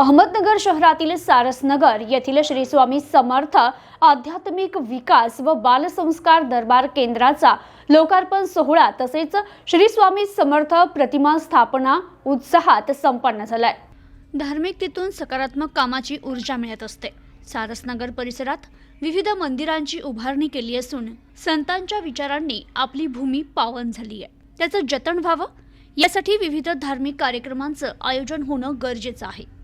अहमदनगर शहरातील सारसनगर येथील श्री स्वामी समर्थ आध्यात्मिक विकास व बालसंस्कार दरबार केंद्राचा लोकार्पण सोहळा तसेच श्री स्वामी समर्थ प्रतिमा स्थापना उत्साहात संपन्न झालाय. धार्मिकतेतून सकारात्मक कामाची ऊर्जा मिळत असते. सारसनगर परिसरात विविध मंदिरांची उभारणी केली असून संतांच्या विचारांनी आपली भूमी पावन झाली आहे. त्याचं जतन व्हावं यासाठी विविध धार्मिक कार्यक्रमांचं आयोजन होणं गरजेचं आहे.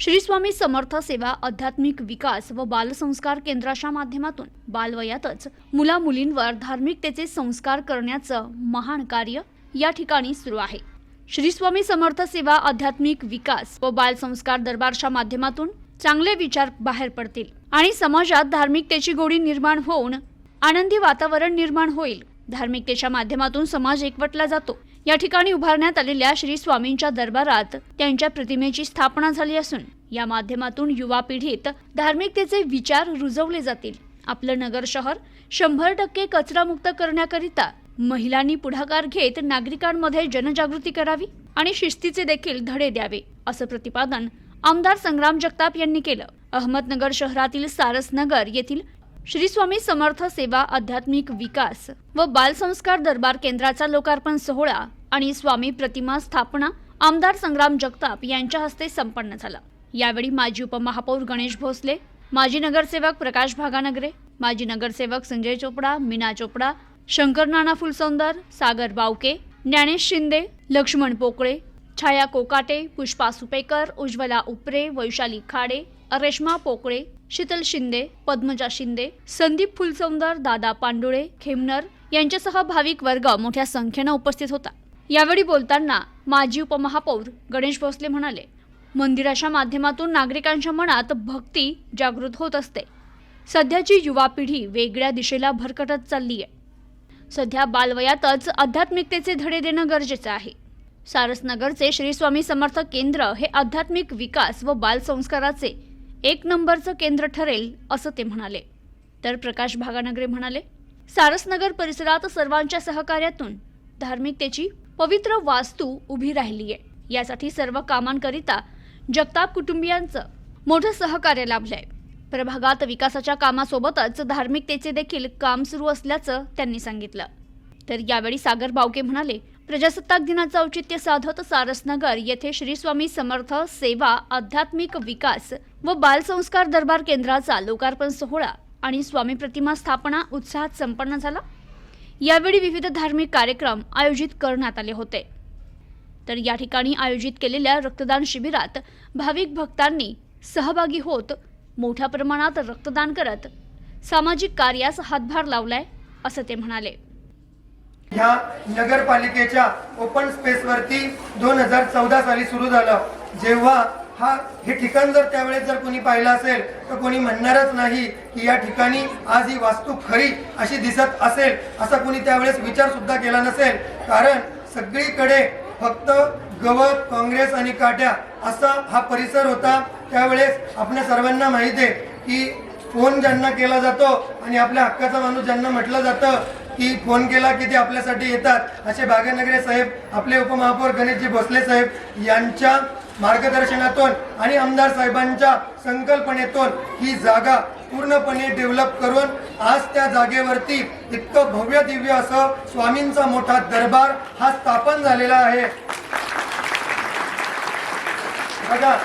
श्री स्वामी समर्थ सेवा आध्यात्मिक विकास व बालसंस्कार केंद्राच्या माध्यमातून बालवयातच मुला मुलींवर धार्मिकतेचे संस्कार करण्याचं महान कार्य या ठिकाणी सुरू आहे. श्री स्वामी समर्थ सेवा आध्यात्मिक विकास व बालसंस्कार दरबारच्या माध्यमातून चांगले विचार बाहेर पडतील आणि समाजात धार्मिकतेची गोडी निर्माण होऊन आनंदी वातावरण निर्माण होईल धार्मिकतेच्या माध्यमातून समाज एकवटला जातो. या ठिकाणी उभारण्यात आलेल्या श्री स्वामींच्या दरबारात त्यांच्या प्रतिमेची स्थापना झाली असून या माध्यमातून युवा पिढीत धार्मिकतेचे विचार रुजवले जातील. आपलं नगर शहर शंभर टक्के कचरामुक्त करण्याकरिता महिलांनी पुढाकार घेत नागरिकांमध्ये जनजागृती करावी आणि शिस्तीचे देखील धडे द्यावे असं प्रतिपादन आमदार संग्राम जगताप यांनी केलं. अहमदनगर शहरातील सारसनगर येथील श्री स्वामी समर्थ सेवा आध्यात्मिक विकास व बालसंस्कार दरबार केंद्राचा लोकार्पण सोहळा आणि स्वामी प्रतिमा स्थापना आमदार संग्राम जगताप यांच्या हस्ते संपन्न झाला. यावेळी माजी उपमहापौर गणेश भोसले माजी नगरसेवक प्रकाश भागानगरे माजी नगरसेवक संजय चोपडा मीना चोपडा शंकर नाना फुलसौंदर सागर बावके ज्ञानेश शिंदे लक्ष्मण पोकळे छाया कोकाटे पुष्पा सुपेकर उज्ज्वला उपरे वैशाली खाडे रेश्मा पोकळे शीतल शिंदे पद्मजा शिंदे संदीप फुलसौंदर दादा पांडुळे खेमनर यांच्यासह भाविक वर्ग मोठ्या संख्येनं उपस्थित होता. यावेळी बोलताना माजी उपमहापौर गणेश भोसले म्हणाले मंदिराच्या माध्यमातून नागरिकांच्या मनात भक्ती जागृत होत असते. सध्याची युवा पिढी वेगळ्या दिशेला भरकटत चालली आहे सध्या बालवयातच आध्यात्मिकतेचे धडे देणं गरजेचं आहे. सारसनगरचे श्री स्वामी समर्थ केंद्र हे आध्यात्मिक विकास व बालसंस्काराचे एक नंबरचं केंद्र ठरेल असं ते म्हणाले. तर प्रकाश भागानगरे म्हणाले सारसनगर परिसरात सर्वांच्या सहकार्यातून धार्मिकतेची पवित्र वास्तू उभी राहिली आहे यासाठी सर्व कामांकरिता जगताप कुटुंबियांचं मोठं सहकार्य लाभलंय. प्रभागात विकासाच्या कामासोबतच धार्मिकतेचे देखील काम सुरू असल्याचं त्यांनी सांगितलं. तर यावेळी सागर बावके म्हणाले प्रजासत्ताक दिनाचं औचित्य साधत सारसनगर येथे श्री स्वामी समर्थ सेवा आध्यात्मिक विकास व बालसंस्कार दरबार केंद्राचा लोकार्पण सोहळा आणि स्वामी प्रतिमा स्थापना उत्साहात संपन्न झाला. यावेळी विविध धार्मिक कार्यक्रम आयोजित करण्यात आले होते. तर या ठिकाणी आयोजित केलेल्या रक्तदान शिबिरात भाविक भक्तांनी सहभागी होत मोठ्या प्रमाणात रक्तदान करत सामाजिक कार्यास हातभार लावलाय असं ते म्हणाले. ह्या नगरपालिकेच्या ओपन स्पेसवरती दोन हजार चौदा साली सुरू झालं. जेव्हा हा हे ठिकाण जर त्यावेळेस जर कोणी पाहिलं असेल तर कोणी म्हणणारच नाही की या ठिकाणी आज ही वास्तू खरी अशी दिसत असेल असा कोणी त्यावेळेस विचार सुद्धा केला नसेल. कारण सगळीकडे फक्त गवत काँग्रेस आणि काट्या असा हा परिसर होता. त्यावेळेस आपल्या सर्वांना माहिती आहे की फोन ज्यांना केला जातो आणि आपल्या हक्काचा माणूस ज्यांना म्हटलं जातं की फोन केला की ते आपल्यासाठी येतात. असे भाग्यनगरे साहेब आपले उपमहापौर गणेशजी भोसले साहेब यांच्या मार्गदर्शनातून आणि आमदार साहेबांच्या संकल्पनेतून ही जागा पूर्णपणे डेव्हलप करून आज त्या जागेवरती इतकं भव्य दिव्य असं स्वामींचा मोठा दरबार हा स्थापन झालेला आहे. बघा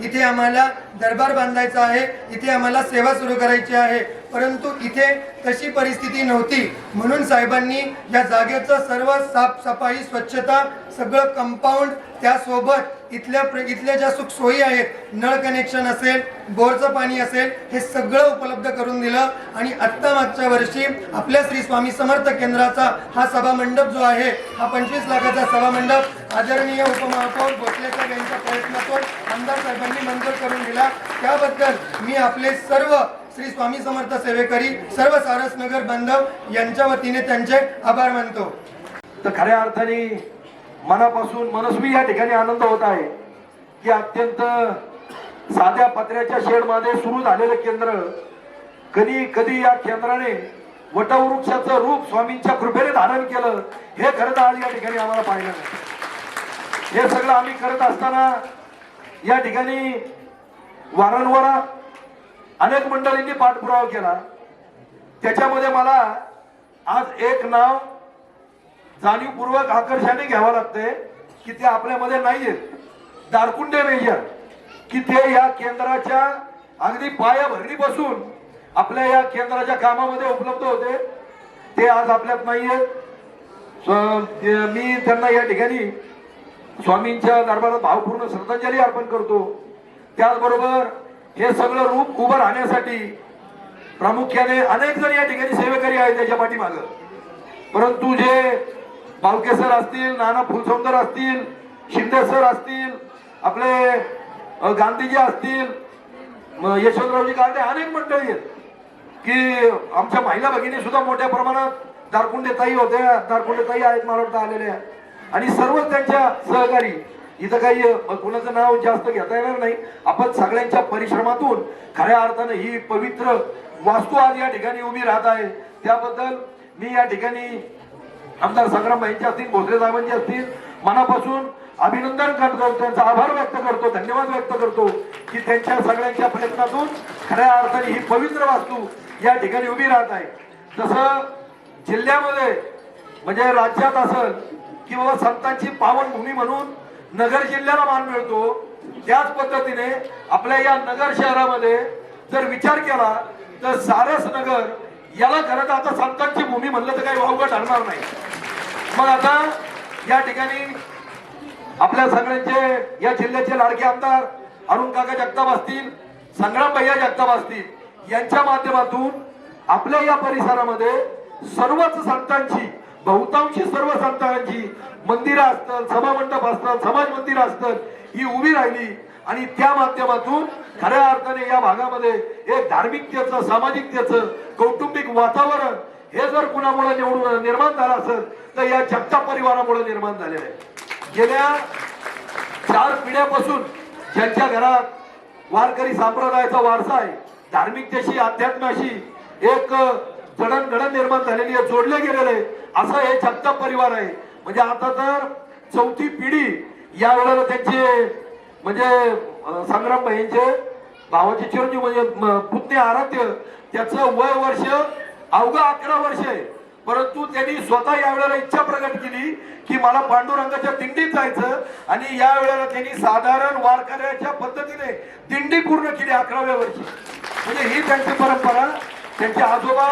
इथे आम्हाला दरबार बांधायचा आहे इथे आम्हाला सेवा सुरू करायची आहे. परंतु इथे तशी परिस्थिती नव्हती. म्हणून साहेबांनी या जागेचं सर्व साफसफाई स्वच्छता सगळं कंपाऊंड त्यासोबत इथल्या प्र- इथल्या ज्या सुख सोयी आहेत नळ कनेक्शन असेल बोरचं पाणी असेल हे सगळं उपलब्ध करून दिलं आणि आत्ता मागच्या वर्षी आपल्या श्री स्वामी समर्थ केंद्राचा हा सभामंडप जो आहे हा पंचवीस लाखाचा सभामंडप आदरणीय उपमहापौर भोसले साहेब यांच्या प्रयत्नातून आमदार साहेबांनी मंजूर करून दिला. त्याबद्दल मी आपले सर्व श्री स्वामी समर्थ सेवेकरी सर्व सारसनगर बांधव यांच्या वतीने त्यांचे आभार मानतो. तर खऱ्या अर्थाने मनापासून मनस्वी या ठिकाणी आनंद होत आहे की अत्यंत साध्या पत्र्याच्या शेडमध्ये सुरू झालेलं केंद्र कधी कधी या केंद्राने वटवृक्षाचं रूप स्वामींच्या कृपेने धारण केलं हे खरं तर आज या ठिकाणी आम्हाला पाहिलं नाही हे सगळं आम्ही करत असताना या ठिकाणी वारंवार अनेक मंडळींनी पाठपुरावा केला. त्याच्यामध्ये मला आज एक नाव जाणीवपूर्वक आकर्षाने घ्यावं लागतंय की ते आपल्यामध्ये नाहीयेत. दारकुंडे मेजर की ते या केंद्राच्या अगदी पायाभरणी बसून आपल्या या केंद्राच्या कामामध्ये उपलब्ध होते. ते आज आपल्यात नाहीयेत. मी त्यांना या ठिकाणी स्वामींच्या दरबारात भावपूर्ण श्रद्धांजली अर्पण करतो. त्याचबरोबर हे सगळं रूप उभं राहण्यासाठी प्रामुख्याने अनेक जण या ठिकाणी सेवेकरी आहेत त्याच्या पाठीमागं. परंतु जे बावके सर असतील नाना फुलसौंदर असतील शिंदे सर असतील आपले गांधीजी असतील यशवंतरावजी गांधी अनेक मंडळी आहेत की आमच्या महिला भगिनी सुद्धा मोठ्या प्रमाणात दारकुंडे ताई होत्या दारकुंडे ताई आहेत मला वाटतं आलेल्या. आणि सर्वच त्यांच्या सहकारी इथं काही कोणाचं कुणाचं नाव जास्त घेता येणार नाही. आपण सगळ्यांच्या परिश्रमातून खऱ्या अर्थानं ही पवित्र वास्तू आज या ठिकाणी उभी राहत आहे. त्याबद्दल मी या ठिकाणी आमदार संग्राम भाईंचे असतील भोसले साहेबांचे असतील मनापासून अभिनंदन करतो. त्यांचा आभार व्यक्त करतो धन्यवाद व्यक्त करतो की त्यांच्या सगळ्यांच्या प्रयत्नातून खऱ्या अर्थाने ही पवित्र वास्तू या ठिकाणी उभी राहत आहे. तसं जिल्ह्यामध्ये म्हणजे राज्यात असल की बाबा संतांची पावनभूमी म्हणून नगर जिल्ह्याला मान मिळतो. त्याच पद्धतीने आपल्या या नगर शहरामध्ये जर विचार केला तर सारस नगर याला खरं तर आता संतांची भूमी म्हणलं तर काही वावगं ठरणार नाही. मग आता या ठिकाणी आपल्या सगळ्यांचे या जिल्ह्याचे लाडके आमदार अरुण काका जगताप असतील संग्राम भैया जगताप असतील यांच्या माध्यमातून आपल्या या परिसरामध्ये सर्वच संतांची बहुतांशी सर्व संतांची मंदिरं असतात सभामंडप असतात समाज मंदिरं असतात ही उभी राहिली. आणि त्या माध्यमातून खऱ्या अर्थाने या भागामध्ये एक धार्मिकतेचं सामाजिकतेचं कौटुंबिक वातावरण हे जर कुणामुळे निवडून निर्माण झालं असेल तर या जगताप परिवारामुळे निर्माण झालेलं आहे. गेल्या चार पिढ्यापासून ज्यांच्या घरात वारकरी संप्रदायाचा वारसा आहे धार्मिकतेशी अध्यात्माशी एक जडणघडण निर्माण झालेली आहे जोडले गेलेले आहे. असं हे जगताप परिवार आहे. म्हणजे आता तर चौथी पिढी या वेळेला त्यांचे म्हणजे संग्राम भाईंचे भावाचे चिरंजीव म्हणजे म, पुतणे आराध्य त्याचं वय वर्ष अवघा अकरा वर्ष आहे. परंतु त्यांनी स्वतः या वेळेला इच्छा प्रकट केली की मला पांडुरंगाच्या दिंडीत जायचं आणि या वेळेला त्यांनी साधारण वारकऱ्याच्या पद्धतीने दिंडी पूर्ण केली अकराव्या वर्षी. म्हणजे ही त्यांची परंपरा त्यांचे आजोबा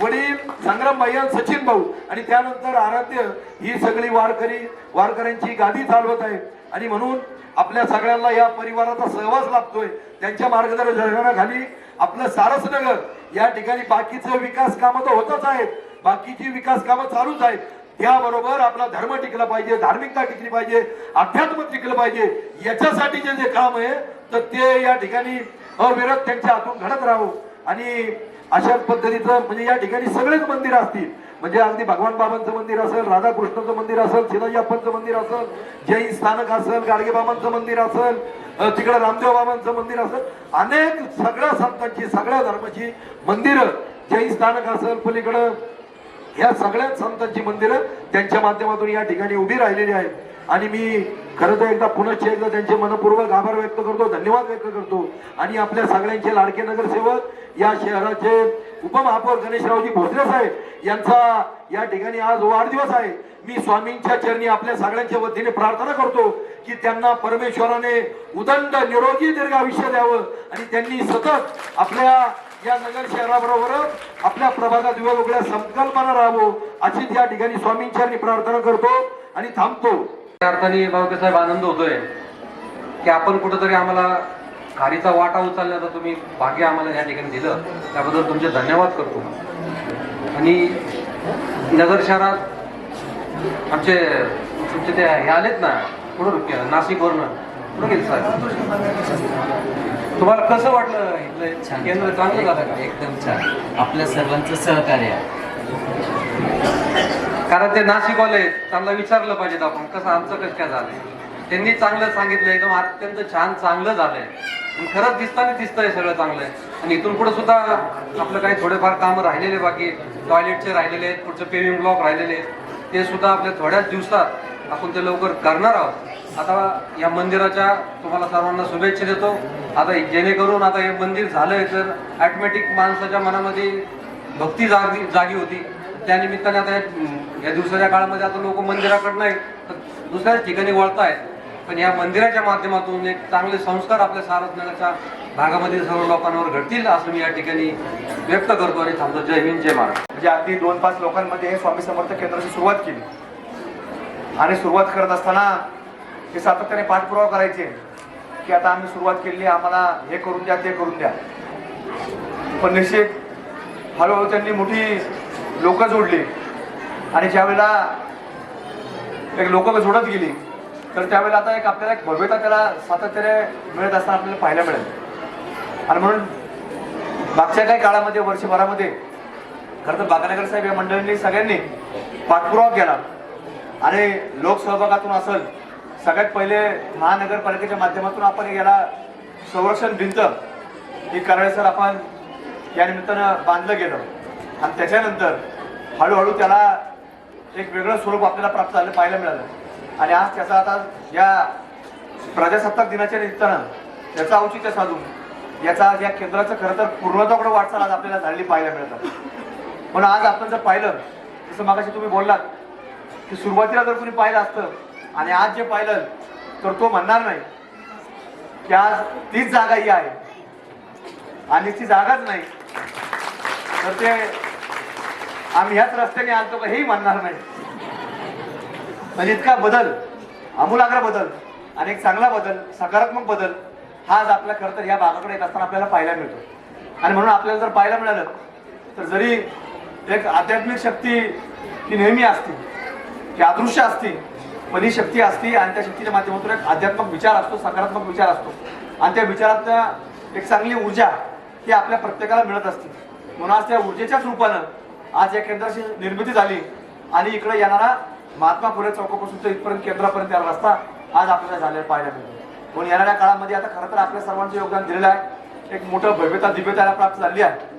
वडील संग्राम भैया सचिन भाऊ. आणि त्यानंतर आराध्य ही सगळी वारकरी वारकऱ्यांची गादी चालवत आहे आणि म्हणून आपल्या सगळ्यांना या परिवाराचा सहवास लाभतोय. त्यांच्या मार्गदर्शनाखाली आपलं सारसनगर या ठिकाणी बाकीचे विकास कामं तर होतच आहेत. बाकीची विकास कामं चालूच आहेत. त्याबरोबर आपला धर्म टिकला पाहिजे धार्मिकता टिकली पाहिजे अध्यात्म टिकलं पाहिजे. याच्यासाठी जे जे काम आहे तर ते या ठिकाणी अविरत त्यांच्या हातून घडत राहू आणि अशाच पद्धतीचं म्हणजे या ठिकाणी सगळेच मंदिर असतील. म्हणजे अगदी भगवान बाबांचं मंदिर असेल राधाकृष्णाचं मंदिर असेल शिवाजी अप्पांचं मंदिर असेल जैन स्थानक असेल गाडगे बाबांचं मंदिर असेल तिकडे रामदेव बाबांचं मंदिर असेल अनेक सगळ्या संतांची सगळ्या धर्माची मंदिरं जैन स्थानक असेल पलीकडं या सगळ्या संतांची मंदिरं त्यांच्या माध्यमातून या ठिकाणी उभी राहिलेली आहेत. आणि मी खरं तर एकदा पुनश्च एकदा त्यांचे मनपूर्वक आभार व्यक्त करतो धन्यवाद व्यक्त करतो. आणि आपल्या सगळ्यांचे लाडके नगरसेवक या शहराचे उपमहापौर गणेशरावजी भोसले साहेब यांचा या ठिकाणी आज वाढदिवस आहे. मी स्वामींच्या चरणी आपल्या सगळ्यांच्या वतीने प्रार्थना करतो की त्यांना परमेश्वराने उदंड निरोगी दीर्घ आयुष्य द्यावं आणि त्यांनी सतत आपल्या या नगर शहराबरोबरच आपल्या प्रभागात वेगवेगळ्या संकल्पना राहावं अशीच या ठिकाणी स्वामींच्या प्रार्थना करतो आणि थांबतो. त्या अर्थाने बाबूसाहेब आनंद होतोय की आपण कुठंतरी आम्हाला खारीचा वाटा उचलण्याचा तुम्ही भाग्य आम्हाला या ठिकाणी दिलं. त्याबद्दल तुमचे धन्यवाद करतो. आणि नगर शहरात आमचे तुमचे ते हे आलेत ना कुठं नाशिकवरनं कुठं गेले साहेब? तुम्हाला कसं वाटलं इथलं केंद्र चांगलं झालं का? एकदम छान. आपल्या सर्वांचं सहकार्य. कारण ते नाशिकवाले त्यांना विचारलं पाहिजे आपण कसं आमचं कसं काय झालंय? त्यांनी चांगलं सांगितलं एकदम अत्यंत छान चांगलं झालंय. खरंच दिसताना दिसतंय सगळं चांगलं. आहे आणि इथून पुढे सुद्धा आपलं काही थोडेफार कामं राहिलेले बाकी टॉयलेटचे राहिलेले आहेत पुढचं पेविंग ब्लॉक राहिलेले आहेत. ते सुद्धा आपल्या थोड्याच दिवसात आपण ते लवकर करणार आहोत. आता या मंदिराच्या तुम्हाला सर्वांना शुभेच्छा देतो. आता जेणेकरून आता हे मंदिर झालंय तर ऑटोमॅटिक माणसाच्या मनामध्ये भक्ती जागी जागी होती. त्यानिमित्ताने आता या- दिवसाच्या काळामध्ये आता लोक मंदिराकडे नाही तर दुसऱ्याच ठिकाणी वळतायत. पण या मंदिराच्या माध्यमातून एक चांगले संस्कार आपल्या सारसनगरच्या भागामध्ये सर्व लोकांवर घडतील असं मी या ठिकाणी व्यक्त करतो आणि थांबतो. जय हिंद जय महाराज म्हणजे अगदी दोन पाच लोकांमध्ये हे स्वामी समर्थ केंद्राची सुरुवात केली. आणि सुरुवात करत असताना ते सातत्याने पाठपुरावा करायचे की आता आम्ही सुरुवात केली आम्हाला हे करून द्या ते करून द्या. पण निश्चित हळूहळू त्यांनी मोठी लोक जोडली. आणि ज्यावेळेला एक लोक जोडत गेली तर त्यावेळेला आता एक आपल्याला एक भव्यता त्याला सातत्याने मिळत असताना आपल्याला पाहायला मिळेल. आणि म्हणून मागच्या काही काळामध्ये वर्षभरामध्ये खरं तर बागानगर साहेब या मंडळींनी सगळ्यांनी पाठपुरावा केला. आणि लोकसहभागातून असेल सगळ्यात पहिले महानगरपालिकेच्या माध्यमातून आपण याला संरक्षण भिंत ही करायचं आपण या निमित्तानं बांधलं गेलं. आणि त्याच्यानंतर हळूहळू त्याला एक वेगळं स्वरूप आपल्याला प्राप्त झालं पाहायला मिळालं. आणि आज त्याचा आता या प्रजासत्ताक दिनाच्या निमित्तानं त्याचं औचित्य साधून याचा या केंद्राचं खरं तर पूर्णत्वाकडे वाटचाल आज आपल्याला झालेली पाहायला मिळतात. म्हणून आज आपण जर पाहिलं जसं मागाशी तुम्ही बोललात की सुरुवातीला जर कोणी पाहिलं असतं आणि आज जे पाहिलं तर तो म्हणणार नाही की आज तीच जागा ही आहे. आणि ती जागाच नाही. तर ते आम्ही ह्याच रस्त्याने आलतो का हेही मानणार नाही. म्हणजे इतका बदल आमूलाग्र बदल आणि एक चांगला बदल सकारात्मक बदल हा आज आपल्या खरं तर या भागाकडे येत असताना आपल्याला पाहायला मिळतो. आणि म्हणून आपल्याला जर पाहायला मिळालं तर जरी एक आध्यात्मिक शक्ती ही नेहमी असते की अदृश्य असते पण ही शक्ती असते आणि त्या शक्तीच्या माध्यमातून एक आध्यात्मक विचार असतो सकारात्मक विचार असतो. आणि त्या विचारात एक चांगली ऊर्जा ही आपल्या प्रत्येकाला मिळत असते. म्हणून आज त्या ऊर्जेच्याच रूपानं आज या केंद्राची निर्मिती झाली. आणि इकडे येणारा महात्मा फुले चौकापासून तर इथपर्यंत केंद्रापर्यंत या रस्ता आज आपल्याला झालेला पाहायला मिळतो. पण येणाऱ्या काळामध्ये आता खरं तर आपल्या सर्वांचं योगदान दिलेलं आहे. एक मोठं भव्यता दिव्यता प्राप्त झाली आहे.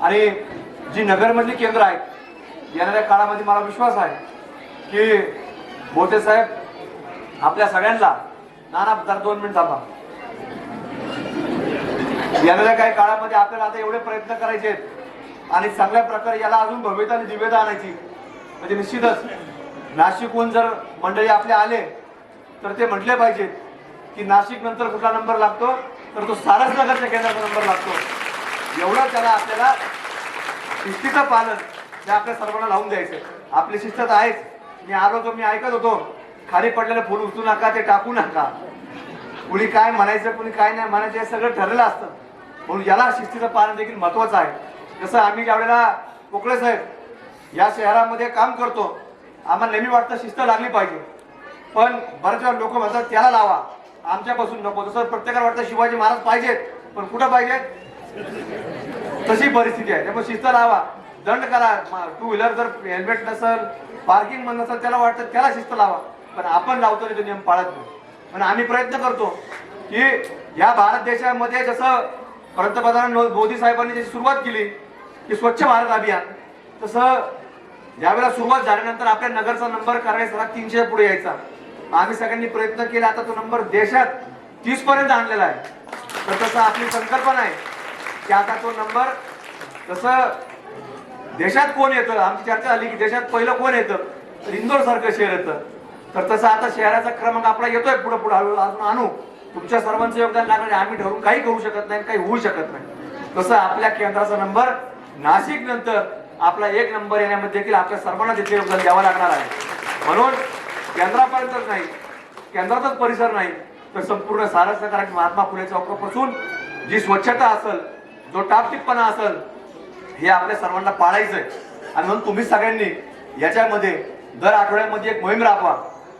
आणि जी नगरमधली केंद्र आहेत येणाऱ्या काळामध्ये मला विश्वास आहे की मोठे साहेब आपल्या सगळ्यांना नाना जरा दोन मिनिट थांबा. येणाऱ्या काही काळामध्ये आपल्याला आता एवढे प्रयत्न करायचे आहेत. आणि चांगल्या प्रकारे याला अजून भव्यता आणि दिव्यता आणायची. म्हणजे निश्चितच नाशिकहून जर मंडळी आपले आले तर ते म्हटले पाहिजेत की नाशिक नंतर कुठला नंबर लागतो? तर तो सारसनगरच्या केंद्राचा नंबर लागतो. एवढं त्याला आपल्याला शिस्तीचं पालन हे आपल्या सर्वांना लावून द्यायचं आपली शिस्त तर आहेच. मी आलो तो मी ऐकत होतो खाली पडलेलं फुल उचलू नका ते टाकू नका. कुणी काय म्हणायचं कुणी काय नाही म्हणायचं हे सगळं ठरलेलं असतं. म्हणून याला शिस्तीचं पालन देखील महत्वाचं आहे. जसं आम्ही ज्यावेळेला कोकळे साहेब या शहरामध्ये काम करतो आम्हाला नेहमी वाटतं शिस्त लागली पाहिजे. पण बऱ्याच वेळा लोक म्हणतात त्याला लावा. आमच्यापासून नको. जसं प्रत्येकाला वाटतं शिवाजी महाराज पाहिजेत पण कुठं पाहिजेत? तशी परिस्थिती आहे. त्यामुळे शिस्त लावा. दंड करा. टू व्हीलर जर हेल्मेट नसेल पार्किंगमध्ये नसेल त्याला वाटतं त्याला शिस्त लावा. पण आपण लावतो तो नियम पाळत नाही. पण आम्ही प्रयत्न करतो की या भारत देशामध्ये जसं पंतप्रधान मोदी साहेबांनी जशी सुरुवात केली की स्वच्छ भारत अभियान. तसं ज्यावेळेला सुरुवात झाल्यानंतर आपल्या नगरचा नंबर करायचा तीनशे पुढे यायचा. आम्ही सगळ्यांनी प्रयत्न केला आता तो नंबर देशात तीस पर्यंत आणलेला आहे. तर तसं आपली संकल्पना आहे की आता तो नंबर तसं देशात कोण येतं? आमची चर्चा झाली की देशात पहिलं कोण येतं? तर इंदोर सारखं शहर येतं. तर तसं आता शहराचा क्रमांक आपला येतोय पुढे पुढे हळूहळू. अजून आणू. तुमच्या सर्वांचं योगदान लागणार आहे. आम्ही ठरवून काही करू शकत नाही काही होऊ शकत नाही. तसं आपल्या केंद्राचा नंबर नाशिक नंतर आपला एक नंबर येण्यामध्ये देखील आपल्या सर्वांना तिथे योगदान द्यावं लागणार आहे. म्हणून केंद्रापर्यंतच नाही केंद्रातच परिसर नाही तर संपूर्ण सारस्यकारक महात्मा फुले चौकापासून जी स्वच्छता असेल जो टापटिपणा असेल हे आपल्या सर्वांना पाळायचं आहे आणि म्हणून तुम्ही सगळ्यांनी याच्यामध्ये दर आठवड्यामध्ये एक मोहीम राबवा.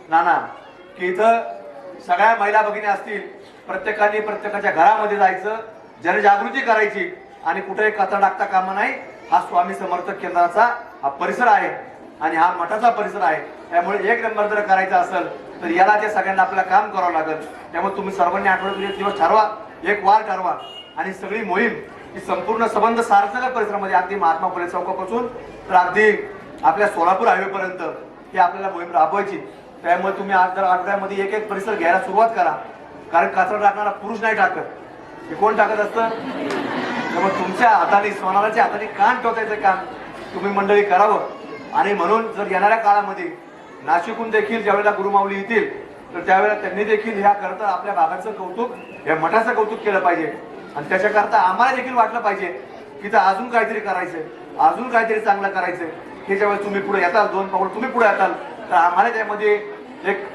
नाना की इथं सगळ्या महिला भगिनी असतील प्रत्येकाने प्रत्येकाच्या घरामध्ये जायचं जनजागृती करायची. आणि कुठेही कचरा टाकता कामा नाही. हा स्वामी समर्थ केंद्राचा हा परिसर आहे आणि हा मठाचा परिसर आहे. त्यामुळे एक नंबर जर करायचा असेल तर याला ते सगळ्यांना आपल्याला काम करावं लागेल त्यामुळे तुम्ही सर्वांनी आठवड्यात एक दिवस ठरवा एक वार ठरवा. आणि सगळी मोहीम ही संपूर्ण संबंध सारथनगर परिसरामध्ये अगदी महात्मा फुले चौकापासून तर अगदी आपल्या सोलापूर हायवेपर्यंत ही आपल्याला मोहीम राबवायची. त्यामुळे तुम्ही आज जर आठवड्यामध्ये एक एक परिसर घ्यायला सुरुवात करा. कारण कचरा टाकणारा पुरुष नाही टाकत. हे कोण टाकत असतं? त्यामुळे तुमच्या हाताने सोनाराच्या हाताने कान टोचायचं काम तुम्ही मंडळी करावं. आणि म्हणून जर येणाऱ्या काळामध्ये नाशिकहून देखील ज्यावेळेला गुरुमाऊली येतील तर त्यावेळेला त्यांनी देखील ह्या करता आपल्या भागाचं कौतुक या मठाचं कौतुक केलं पाहिजे. आणि त्याच्याकरता आम्हाला देखील वाटलं पाहिजे की तर अजून काहीतरी करायचंय अजून काहीतरी चांगलं करायचंय. हे ज्यावेळेस तुम्ही पुढे येताल दोन पाऊल तुम्ही पुढे येताल तर आम्हाला त्यामध्ये एक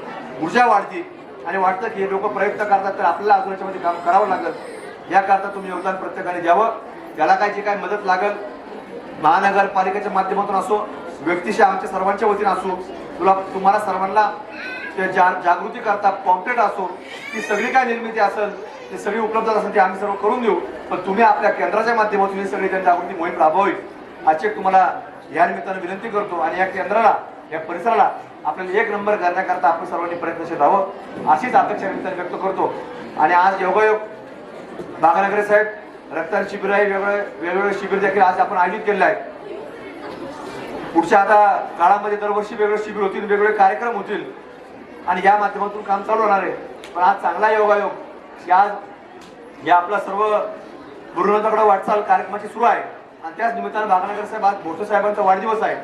ऊर्जा वाढते. आणि वाटतं की हे लोक प्रयत्न करतात तर आपल्याला अजून याच्यामध्ये काम करावं लागेल. याकरता तुम्ही योगदान प्रत्येकाने द्यावं. त्याला काय जी काय मदत लागेल महानगरपालिकेच्या माध्यमातून असो व्यक्तीशी आमच्या सर्वांच्या वतीनं असो तुला तुम्हाला सर्वांना जा जागृती करता पॉम्पलेट असो ती सगळी काय निर्मिती असेल ती सगळी उपलब्ध असेल ती आम्ही सर्व करून देऊ. पण तुम्ही आपल्या केंद्राच्या माध्यमातून ही सगळी जनजागृती मोहीम राबवावी. याची तुम्हाला या निमित्तानं विनंती करतो आणि या केंद्राला या परिसराला आपल्याला एक नंबर करण्याकरता आपण सर्वांनी प्रयत्नशील राहावं अशीच अपेक्षा निमित्तानं व्यक्त करतो. आणि आज योगायोग बागानगरे साहेब रक्तदान शिबिर आहे वेगवेगळे वेगवेगळे शिबिर देखील आज आपण आयोजित केलेलं आहे पुढच्या आता काळामध्ये दरवर्षी वेगवेगळे शिबिर होतील वेगवेगळे कार्यक्रम होतील. आणि या माध्यमातून काम चालू होणार आहे. पण आज चांगला योगायोग की आज या आपला सर्व गुरुनाथाकडे वाटचाल कार्यक्रमाची सुरू आहे. आणि त्याच निमित्तानं भागानगर साहेब आज भोसे साहेबांचा वाढदिवस आहे.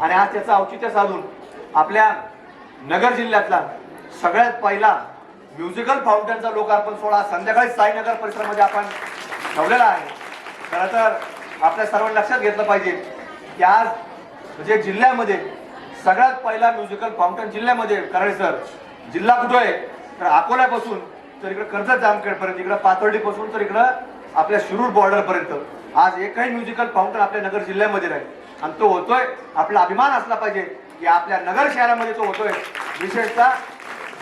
आणि आज त्याचं औचित्य साधून आपल्या नगर जिल्ह्यातला सगळ्यात पहिला म्युझिकल फाउंटनचा लोकार्पण सोहळा संध्याकाळी साईनगर परिसरामध्ये आपण ठेवलेला आहे. खरं तर आपल्या सर्वांनी लक्षात घेतलं पाहिजे की आज म्हणजे जिल्ह्यामध्ये सगळ्यात पहिला म्युझिकल फाउंटन जिल्ह्यामध्ये कराळे सर. जिल्हा कुठं? आहे तर अकोल्यापासून तर इकडं कर्जत जामखेडपर्यंत इकडं पाथर्डीपासून तर इकडं आपल्या शिरूर बॉर्डरपर्यंत. आज एकही म्युझिकल फाउंटन आपल्या नगर जिल्ह्यामध्ये नाही. आणि तो होतोय आपला अभिमान असला पाहिजे की आपल्या नगर शहरामध्ये तो होतोय. विशेषतः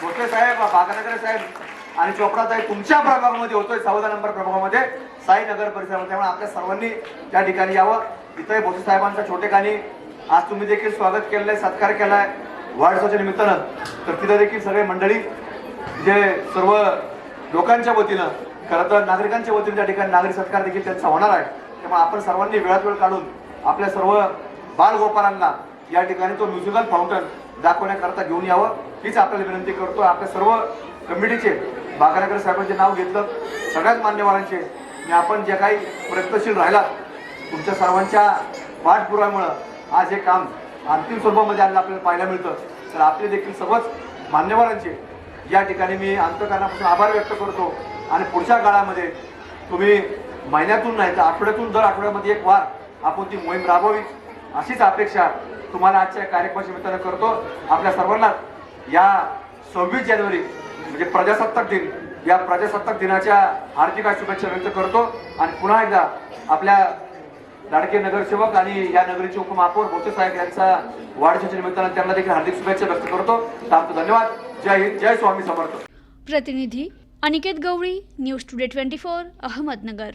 भोसले साहेब बागानगर साहेब आणि चोपडा साहेब तुमच्या प्रभागामध्ये होतोय चौदा नंबर प्रभागामध्ये साईनगर परिसरामध्ये. त्यामुळे आपल्या सर्वांनी त्या ठिकाणी यावं. इथंही भोसले साहेबांच्या छोटेखानी आज तुम्ही देखील स्वागत केलंय सत्कार केलाय. वाढदिवसाच्या निमित्तानं. तर तिथं देखील सगळे मंडळी जे सर्व लोकांच्या वतीनं खरं तर नागरिकांच्या वतीनं त्या ठिकाणी नागरिक सत्कार देखील त्यांचा होणार आहे. त्यामुळे आपण सर्वांनी वेळात वेळ काढून आपल्या सर्व बालगोपालांना या ठिकाणी तो म्युझिकल फाउंटन दाखवण्याकरता घेऊन यावं. हीच आपल्याला विनंती करतो. आपल्या सर्व कमिटीचे बाकानगर साहेबांचे नाव घेतलं. सगळ्याच मान्यवरांचे. आणि आपण जे काही प्रयत्नशील राहिलात तुमच्या सर्वांच्या पाठपुरामुळं आज हे काम अंतिम स्वरूपामध्ये आज आपल्याला पाहायला मिळतं. तर आपले देखील सर्वच मान्यवरांचे या ठिकाणी मी अंतकरणापासून आभार व्यक्त करतो. आणि पुढच्या काळामध्ये तुम्ही महिन्यातून नाही तर आठवड्यातून दर आठवड्यामध्ये एक वार आपण ती मोहीम राबवावी अशीच अपेक्षा तुम्हाला आजच्या कार्यक्रमाच्या निमित्तानं करतो. आपल्या सर्वांना या सव्वीस जानेवारी म्हणजे प्रजासत्ताक दिन या प्रजासत्ताक दिनाच्या हार्दिक शुभेच्छा व्यक्त करतो. आणि पुन्हा एकदा आपल्या लाडके नगरसेवक आणि या नगरीचे उपमहापौर भोसे साहेब यांचा वाढदिवसाच्या निमित्तानं त्यांना देखील हार्दिक शुभेच्छा व्यक्त करतो. धन्यवाद. जय हिंद जय स्वामी समर्थ. प्रतिनिधी Aniket Gawali news today twenty four Ahmednagar.